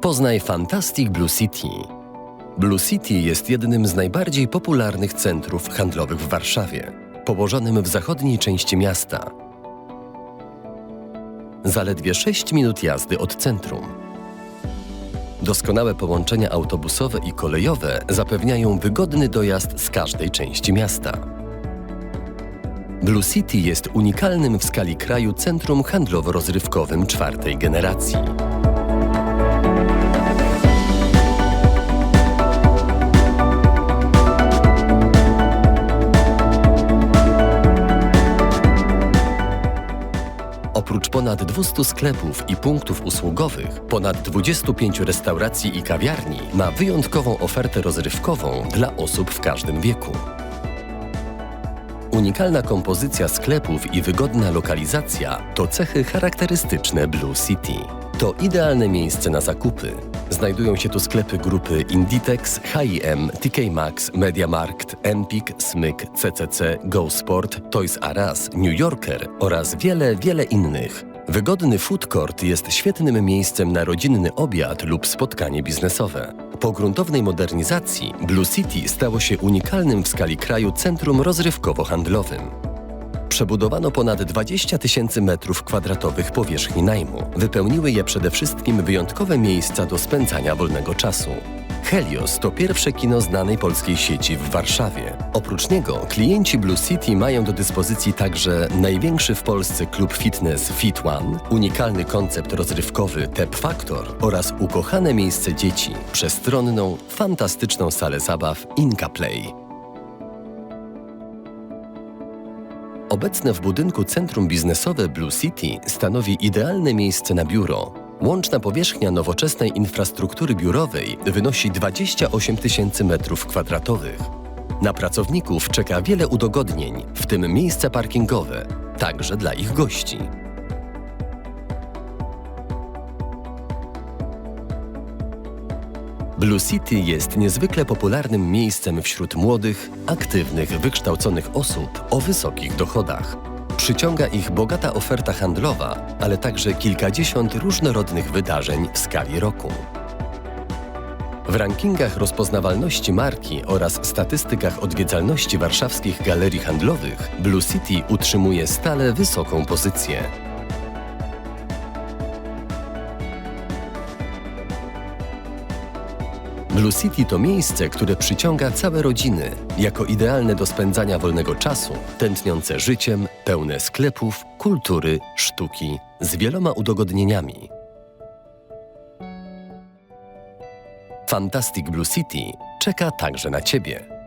Poznaj Fantastic Blue City. Blue City jest jednym z najbardziej popularnych centrów handlowych w Warszawie, położonym w zachodniej części miasta. Zaledwie 6 minut jazdy od centrum. Doskonałe połączenia autobusowe i kolejowe zapewniają wygodny dojazd z każdej części miasta. Blue City jest unikalnym w skali kraju centrum handlowo-rozrywkowym czwartej generacji. Oprócz ponad 200 sklepów i punktów usługowych, ponad 25 restauracji i kawiarni ma wyjątkową ofertę rozrywkową dla osób w każdym wieku. Unikalna kompozycja sklepów i wygodna lokalizacja to cechy charakterystyczne Blue City. To idealne miejsce na zakupy. Znajdują się tu sklepy grupy Inditex, H&M, TK Maxx, MediaMarkt, Empik, Smyk, CCC, Go Sport, Toys R Us, New Yorker oraz wiele, wiele innych. Wygodny food court jest świetnym miejscem na rodzinny obiad lub spotkanie biznesowe. Po gruntownej modernizacji Blue City stało się unikalnym w skali kraju centrum rozrywkowo-handlowym. Przebudowano ponad 20 tysięcy metrów kwadratowych powierzchni najmu. Wypełniły je przede wszystkim wyjątkowe miejsca do spędzania wolnego czasu. Helios to pierwsze kino znanej polskiej sieci w Warszawie. Oprócz niego klienci Blue City mają do dyspozycji także największy w Polsce klub fitness Fit One, unikalny koncept rozrywkowy Tep Factor oraz ukochane miejsce dzieci, przestronną, fantastyczną salę zabaw Inca Play. Obecne w budynku centrum biznesowe Blue City stanowi idealne miejsce na biuro. Łączna powierzchnia nowoczesnej infrastruktury biurowej wynosi 28 tysięcy metrów kwadratowych. Na pracowników czeka wiele udogodnień, w tym miejsca parkingowe, także dla ich gości. Blue City jest niezwykle popularnym miejscem wśród młodych, aktywnych, wykształconych osób o wysokich dochodach. Przyciąga ich bogata oferta handlowa, ale także kilkadziesiąt różnorodnych wydarzeń w skali roku. W rankingach rozpoznawalności marki oraz statystykach odwiedzalności warszawskich galerii handlowych Blue City utrzymuje stale wysoką pozycję. Blue City to miejsce, które przyciąga całe rodziny, jako idealne do spędzania wolnego czasu, tętniące życiem, pełne sklepów, kultury, sztuki, z wieloma udogodnieniami. Fantastic Blue City czeka także na Ciebie.